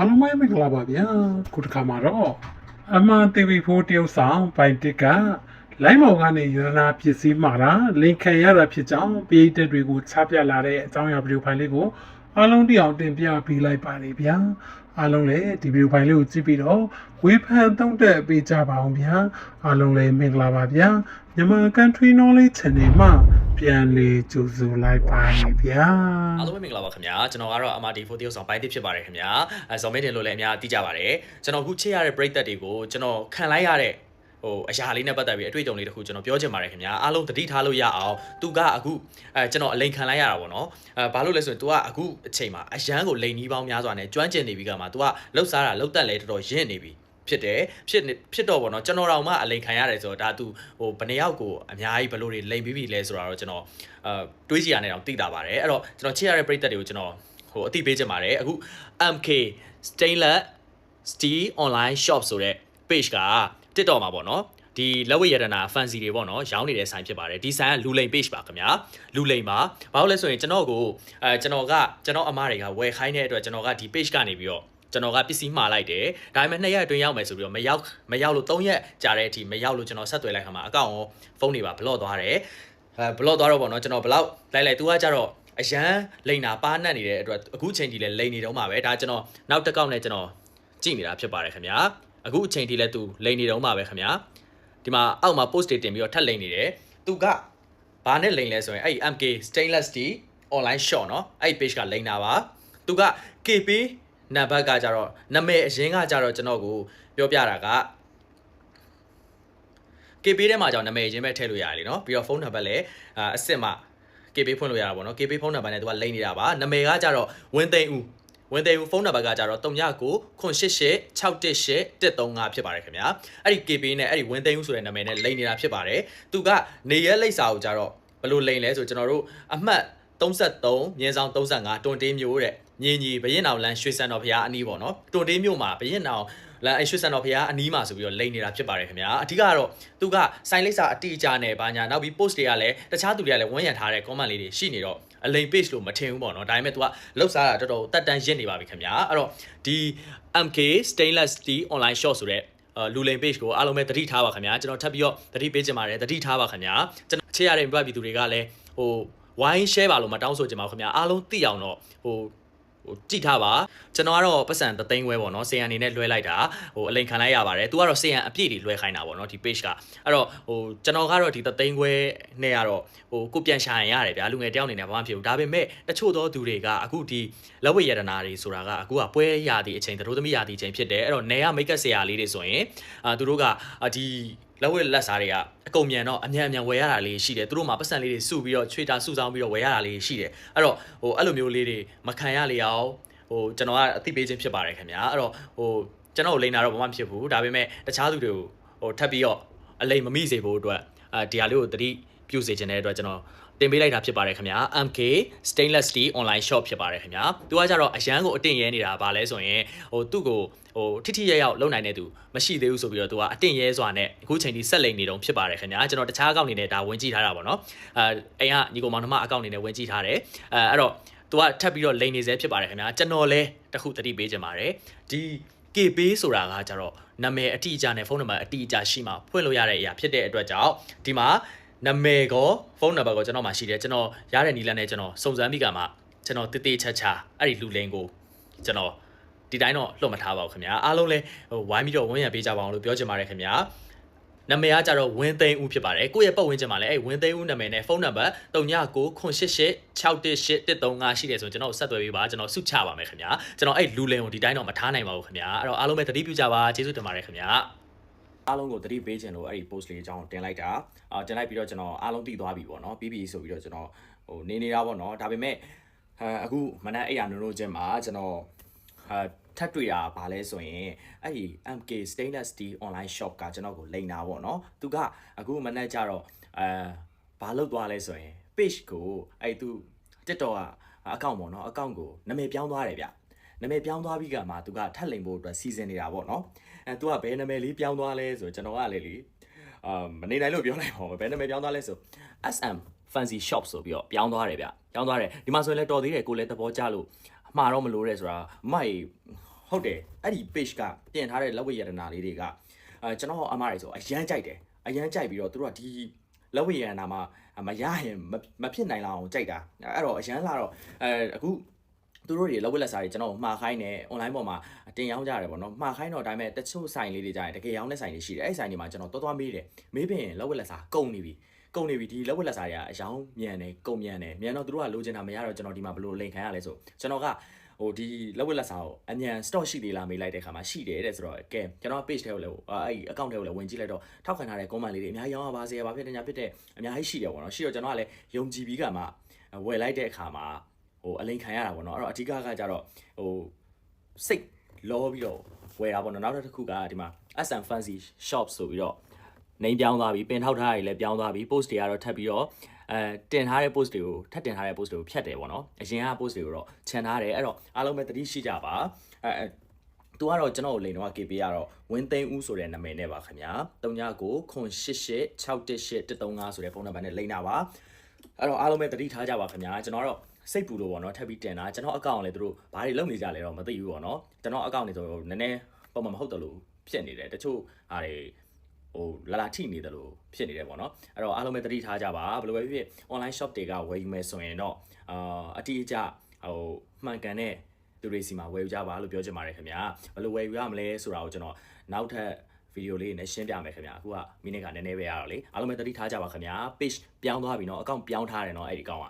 အားလုံးပဲမင်္ဂလာပါဗျာခုတစ်ခါမှာတော့အမှန် TV4 တရုတ်ဆောင်ပိုင်တစ်က လိုင်းမောင်ကနေယူရနာပစ္စည်းမှာတာလင်ခံရတာဖြစ်ကြောင်းပရိသတ်တွေကိုချပြလာတဲ့အကြောင်းအရာဗီဒီယိုဖိုင်လေးကိုအားလုံးတိအောင်တင်ပြပေးလိုက်ပါနေဗျာအားလုံးလည်းဒီဗီဒီယိုဖိုင်လေးကိုကြည့်ပြီးတော့ဝေဖန်သုံးသပ်ပေးကြပါအောင်ဗျာအားလုံးလည်းမင်္ဂလာပါဗျာမြန်မာ Country Knowledge Channel မှာပြန်လေးကြိုဆိုလိုက်ပါနေဗျာအားလုံးပဲမင်္ဂလာပါခင်ဗျာကျွန်တော်ကတော့ MRT4 တရုတ်ဆောင်ပိုင်းတစ်ဖြစ်ပါတယ်ခင်ဗျာအဲဇော်မင်းတင်လို့လည်းအများသိကြပါတယ်ကျွန်တော်အခုချစ်ရတဲ့ပရိသတ်တွေကိုကျွန်တော်ခံလိုက်ရတဲ့ ဟိုအရာလေးနဲ့ပတ်သက်ပြီးအတွေ့အကြုံလေးတစ်ခုကျွန်တော်ပြောချင်ပါတယ်ခင်ဗျာအားလုံးသတိထားလို့ရအောင်သူကအခုအဲကျွန်တော်အလိန်ခံလိုက်ရတာပေါ့နော်အဲဘာလို့လဲဆိုရင် तू ကအခုအချိန်မှာအရန်ကိုလိန်နီးပေါင်းများစွာနဲ့ကျွမ်းကျင်နေပြီကမှ तू ကလှုပ်ရှားတာလှုပ်တက်လဲတော်တော်ရင့်နေပြီဖြစ်တယ်ဖြစ်နေဖြစ်တော့ပေါ့နော်ကျွန်တော်တောင်မှအလိန်ခံရတယ်ဆိုတော့ဒါသူဟိုဘယ်နှစ်ယောက်ကိုအများကြီးဘလို့တွေလိန်ပြီးပြီလဲဆိုတာတော့ကျွန်တော်အဲတွေးကြည့်ရနေတော့သိတာပါတယ်အဲ့တော့ကျွန်တော်ချစ်ရတဲ့ပရိသတ်တွေကိုကျွန်တော်ဟိုအသိပေးချင်ပါတယ်အခု MK Stainless Steel Online Shop ဆိုတဲ့ page က TikTok မှာပေါ့နော်ဒီလက်ဝတ်ရတနာ fancy တွေပေါ့နော်ရောင်းနေတဲ့ဆိုင်ဖြစ်ပါတယ်ဒီဆိုင်ကလူလိန် page ပါခင်ဗျာလူလိန်ပါဘာလို့လဲဆိုရင်ကျွန်တော်ကိုအဲကျွန်တော်ကကျွန်တော်အမားတွေကဝယ်ခိုင်းတဲ့အတွက်ကျွန်တော်ကဒီ page ကနေပြီးတော့ကျွန်တော်ကပစ္စည်းမှားလိုက်တယ်ဒါပေမဲ့2ရက်အတွင်းရောက်မယ်ဆိုပြီးတော့မရောက်မရောက်လို့3ရက်ကြာတဲ့အထိမရောက်လို့ကျွန်တော်ဆက်သွယ်လိုက်ခါမှာအကောင့်ရောဖုန်းတွေပါဘလော့သွားတယ်အဲဘလော့သွားတော့ပေါ့နော်ကျွန်တော်ဘလောက်လိုက်လိုက် तू ကကြတော့အရန်လိန်နာပါနှက်နေတဲ့အတွက်အခုချိန်ထိလည်းလိန်နေတော့မှာပဲဒါကျွန်တော်နောက်တစ်ကောက်နဲ့ကျွန်တော်ကြည့်နေတာဖြစ်ပါတယ်ခင်ဗျာ အခုအချိန်ထိလည်းသူလိန်နေတော့မှပဲခင်ဗျာဒီမှာအောက်မှာ post တွေတင်ပြီးတော့ထပ်လိန်နေတယ်သူကဘာနဲ့လိန်လဲဆိုရင်အဲ့ MK stainless steel online shop เนาะအဲ့ page ကလိန်တာပါသူက KP နံပါတ်ကကြတော့နာမည်အရင်ကကြတော့ကျွန်တော်ကိုပြောပြတာက KP ထဲမှာကြောင့်နာမည်အရင်ပဲထည့်လို့ရတယ်เนาะပြီးတော့ဖုန်းနံပါတ်လည်းအစ်စ်မှာ KP ဖွင့်လို့ရတာပေါ့နော် KP ဖုန်းနံပါတ်နဲ့သူကလိမ့်နေတာပါနာမည်ကကြတော့ဝင်းသိန်းဦး ဝင်းသိန်းဦးဖုန်းနံပါတ်ကကြတော့39 988 618 135ဖြစ်ပါတယ်ခင်ဗျာအဲ့ဒီ KP နဲ့အဲ့ဒီဝင်းသိန်းဦးဆိုတဲ့နာမည်နဲ့လိမ့်နေတာဖြစ်ပါတယ်သူကနေရဲလိပ်စာကိုကြတော့ဘယ်လိုလိမ့်လဲဆိုကျွန်တော်တို့အမှတ်33မြင်းဆောင်35တွန်တေးမျိုးတဲ့ညင်ကြီးဘရင်အောင်လန်ရွှေစံတော်ဖရားအနီးပေါ့နော်တွန်တေးမျိုးမှာဘရင်အောင်လန်အရွှေစံတော်ဖရားအနီးမှာဆိုပြီးတော့လိမ့်နေတာဖြစ်ပါတယ်ခင်ဗျာအဓိကကတော့သူကစိုင်းလိပ်စာအတိအကျနဲ့ဘာညာနောက်ပြီး post တွေကလည်းတခြားသူတွေကလည်းဝန်းရံထားတဲ့ comment လေးတွေရှိနေတော့ အလိမ် page လို့မထင်ဘူးပေါ့နော်ဒါပေမဲ့ तू ကလှုပ်ရှားတာတော်တော်တက်တန်းရင့်နေပါပြီခင်ဗျာအဲ့တော့ဒီ MK stainless steel online shop ဆိုတဲ့အာလူလိန် page ကိုအားလုံးပဲသတိထားပါခင်ဗျာကျွန်တော်ထပ်ပြီးတော့သတိပေးချင်ပါတယ်သတိထားပါခင်ဗျာကျွန်တော်ချေရတဲ့မိဘပြည်သူတွေကလည်းဟိုဝိုင်း share ပါလို့မတောင်းဆိုချင်ပါဘူးခင်ဗျာအားလုံးသိအောင်တော့ဟို ဟိုကြည့်ထားပါကျွန်တော်ကတော့ပတ်စံသသိန်းခွဲပေါ့နော်ဆေးရန်အနေနဲ့လွှဲလိုက်တာဟိုအလိန်ခံလိုက်ရပါတယ်သူကတော့ဆေးရန်အပြည့်တွေလွှဲခိုင်းတာပေါ့နော်ဒီ page ကအဲ့တော့ဟိုကျွန်တော်ကတော့ဒီသသိန်းခွဲနဲ့ကတော့ဟိုကိုပြန်ရှာရင်ရတယ်ဗျာလူငယ်တယောက်အနေနဲ့ဘာမှမဖြစ်ဘူးဒါပေမဲ့တချို့သောသူတွေကအခုဒီလက်ဝတ်ရတနာတွေဆိုတာကအခုကပွဲရသည့်အချိန်သတို့သမီးရသည့်အချိန်ဖြစ်တယ်အဲ့တော့နေရမိတ်ကပ်ဆရာလေးတွေဆိုရင်အာသူတို့ကအာဒီ လက်ဝဲလက်စားတွေကအကုန်မြန်တော့အမြန်အမြန်ဝယ်ရတာလေးရှိတယ်သူတို့မှာပတ်စံလေးတွေစုပြီးတော့ချွေတာစုဆောင်ပြီးတော့ဝယ်ရတာလေးရှိတယ်အဲ့တော့ဟိုအဲ့လိုမျိုးလေးတွေမခံရလေအောင်ဟိုကျွန်တော်ကအသိပေးခြင်းဖြစ်ပါတယ်ခင်ဗျာအဲ့တော့ဟိုကျွန်တော်ကိုလိန်တာတော့ဘာမှမဖြစ်ဘူးဒါပေမဲ့တခြားသူတွေကိုဟိုထပ်ပြီးတော့အလိန်မမိစေဖို့အတွက်အဲဒီဟာလေးကိုသတိပြုစေခြင်းတဲ့အတွက်ကျွန်တော် တင်ပေးလိုက်တာဖြစ်ပါတယ်ခင်ဗျာ MK Stainless Steel online shop ဖြစ်ပါတယ်ခင်ဗျာသူကကြတော့အရန်ကိုအတင့်ရဲနေတာဗာလဲဆိုရင်ဟိုသူ့ကိုဟိုထိထိရရောက်လုံနိုင်တဲ့သူမရှိသေးဘူးဆိုပြီးတော့သူကအတင့်ရဲစွာနဲ့အခုချိန်ထိဆက်လိမ့်နေတုံးဖြစ်ပါတယ်ခင်ဗျာကျွန်တော်တခြားအကောင့်အနေနဲ့ဒါဝင်ကြည့်ထားတာပေါ့နော်အဲအိမ်ကညီကောင်မောင်နှမအကောင့်အနေနဲ့ဝင်ကြည့်ထားတယ်အဲအဲ့တော့သူကထပ်ပြီးတော့လိမ့်နေစေဖြစ်ပါတယ်ခင်ဗျာကျွန်တော်လည်းတခုတတိပေးချင်ပါတယ်ဒီ KB ဆိုတာကကြတော့နာမည်အတိအကျနဲ့ဖုန်းနံပါတ်အတိအကျရှိမှဖွင့်လို့ရတဲ့အရာဖြစ်တဲ့အတွက်ကြောင့်ဒီမှာ နာမည်ကောဖုန်းနံပါတ်ကောကျွန်တော်မှရှိတယ်ကျွန်တော်ရတဲ့နီလန်းနဲ့ကျွန်တော်စုံစမ်းပြီးကမှကျွန်တော်တိတိချာချာအဲ့ဒီလူလင်းကိုကျွန်တော်ဒီတိုင်းတော့လွတ်မထားပါဘူးခင်ဗျာအားလုံးလည်းဟိုဝိုင်းပြီးတော့ဝန်းရံပေးကြပါအောင်လို့ပြောချင်ပါတယ်ခင်ဗျာနာမည်ကကြတော့ဝင်းသိန်းဦးဖြစ်ပါတယ်ကိုယ့်ရဲ့ပတ်ဝန်းကျင်မှာလည်းအဲ့ဝင်းသိန်းဦးနာမည်နဲ့ဖုန်းနံပါတ်3998861135ရှိတယ်ဆိုရင်ကျွန်တော်ဆက်သွယ်ပေးပါကျွန်တော်စုချပါမယ်ခင်ဗျာကျွန်တော်အဲ့လူလင်ကိုဒီတိုင်းတော့မထားနိုင်ပါဘူးခင်ဗျာအဲ့တော့အားလုံးပဲသတိပြုကြပါကျေးဇူးတင်ပါတယ်ခင်ဗျာ အားလုံးကိုသတိပေးခြင်းလို့အဲ့ဒီ post လေးအကြောင်းတင်လိုက်တာအာတင်လိုက်ပြီးတော့ကျွန်တော်အားလုံးသိသွားပြီပေါ့နော်ပြီးပြီဆိုပြီးတော့ကျွန်တော်ဟိုနေနေတာပေါ့နော်ဒါပေမဲ့အဲအခုမနက်အဲ့ရနိုးနိုးချင်းမှာကျွန်တော်ဟာထပ်တွေ့တာဗာလဲဆိုရင်အဲ့ဒီ MK Stainless Steel online shop ကကျွန်တော်ကိုလိန်တာပေါ့နော်သူကအခုမနက်ကျတော့အဲဘာလုပ်သွားလဲဆိုရင် page ကိုအဲ့သူ TikTok ကအကောင့်ပေါ့နော်အကောင့်ကိုနာမည်ပြောင်းသွားတယ်ဗျ နာမည်ပြောင်းသွားပြီးကမှသူကထပ်လိန်ဖို့အတွက်စီစဉ်နေတာပေါ့နော်အဲသူကဘယ်နာမည်လေးပြောင်းသွားလဲဆိုကျွန်တော်ကလည်းလေအာမနေနိုင်လို့ပြောလိုက်ပါဦးဘယ်နာမည်ပြောင်းသွားလဲဆို SM fancy shop ဆိုပြီးတော့ပြောင်းသွားတယ်ဗျပြောင်းသွားတယ်ဒီမှာဆိုရင်လည်းတော်သေးတယ်ကိုလည်းသဘောကျလို့မှားတော့မလို့တဲ့ဆိုတာမိုက်ဟဟုတ်တယ်အဲ့ဒီ page ကပြင်ထားတဲ့လက်ဝဲရတနာလေးတွေကအဲကျွန်တော်အမားတွေဆိုအရန်ကြိုက်တယ်အရန်ကြိုက်ပြီးတော့သူတို့ကဒီလက်ဝဲရတနာမှာမရရင်မဖြစ်နိုင်လောက်အောင်ကြိုက်တာအဲ့တော့အရန်လာတော့အဲအခု သူတို့တွေလက်ဝဲလက်စားတွေကျွန်တော်မှားခိုင်းနေ online ပေါ်မှာတင်ရောင်းကြတယ်ပေါ့နော်မှားခိုင်းတော့ဒါပေမဲ့တချို့ဆိုင်လေးတွေကြရင်တကယ်ရောင်းတဲ့ဆိုင်တွေရှိတယ်အဲ့ဆိုင်တွေမှာကျွန်တော်တော်တော်မေးတယ်မေးပြင်လက်ဝဲလက်စားကုန်နေပြီကုန်နေပြီဒီလက်ဝက်လက်စားတွေကအယောင်မြန်တယ်ကုန်မြန်တယ်မြန်တော့သူတို့ကလိုချင်တာမရတော့ကျွန်တော်ဒီမှာဘယ်လိုလိန်ခံရလဲဆိုကျွန်တော်ကဟိုဒီလက်ဝက်လက်စားကိုအမြန် stock ရှိသေးလားမေးလိုက်တဲ့ခါမှာရှိတယ်တဲ့ဆိုတော့ကဲကျွန်တော် page ထဲကိုလည်းအဲ့ဒီ account ထဲကိုလည်းဝင်ကြည့်လိုက်တော့ထောက်ခံထားတဲ့ comment လေးတွေအများကြီးရောင်းရပါစေဘာဖြစ်တယ်ညာဖြစ်တယ်အများကြီးရှိတယ်ပေါ့နော်ရှိတော့ကျွန်တော်ကလည်းယုံကြည်ပြီးကမှဝယ်လိုက်တဲ့အခါမှာ ဟိုအလိန်ခံရတာပေါ့နော်အဲ့တော့အဓိကကကြတော့ဟိုစိတ်လောပြီးတော့ဝယ်တာပေါ့နော်နောက်တစ်ခုကဒီမှာ SM Fancy Shop ဆိုပြီးတော့နေပြောင်းသွားပြီပင်ထောက်ထားရည်လည်းပြောင်းသွားပြီ post တွေကတော့ထပ်ပြီးတော့အဲတင်ထားတဲ့ post တွေကိုထပ်တင်ထားတဲ့ post တွေကိုဖြတ်တယ်ပေါ့နော်အရင်က post တွေကိုတော့ခြံထားတယ်အဲ့တော့အားလုံးပဲသတိရှိကြပါအဲအဲသူကတော့ကျွန်တော်ကိုလိန်တော့ KP ကတော့ဝင်းသိန်းဦးဆိုတဲ့နာမည်နဲ့ပါခင်ဗျာ39ခွန်88 618 135ဆိုတဲ့ဖုန်းနံပါတ်နဲ့လိန်တာပါအဲ့တော့အားလုံးပဲသတိထားကြပါခင်ဗျာကျွန်တော်တော့ စိတ်ပူလို့ပေါ့နော်ထပ်ပြီးတင်တာကျွန်တော်အကောင့်လည်းသူတို့ဘာတွေလုပ်နေကြလဲတော့မသိဘူးပေါ့နော်ကျွန်တော်အကောင့်နေဆိုတော့နည်းနည်းပုံမှန်မဟုတ်တယ်လို့ဖြစ်နေတယ်တချို့ဟာတွေဟိုလာလာထိနေတယ်လို့ဖြစ်နေတယ်ပေါ့နော်အဲ့တော့အားလုံးပဲသတိထားကြပါဘယ်လိုပဲဖြစ်ဖြစ် online shop တွေကဝယ်ယူမယ်ဆိုရင်တော့အာအတိအကျဟိုမှန်ကန်တဲ့သူတွေစီမှာဝယ်ယူကြပါလို့ပြောချင်ပါတယ်ခင်ဗျာဘယ်လိုဝယ်ယူရမလဲဆိုတာကိုကျွန်တော်နောက်ထပ်ဗီဒီယိုလေးနဲ့ရှင်းပြမယ်ခင်ဗျာအခုကမိနစ်ကနည်းနည်းပဲရတော့လေအားလုံးပဲသတိထားကြပါခင်ဗျာ page ပြောင်းသွားပြီเนาะအကောင့်ပြောင်းထားတယ်เนาะအဲ့ဒီအကောင့်က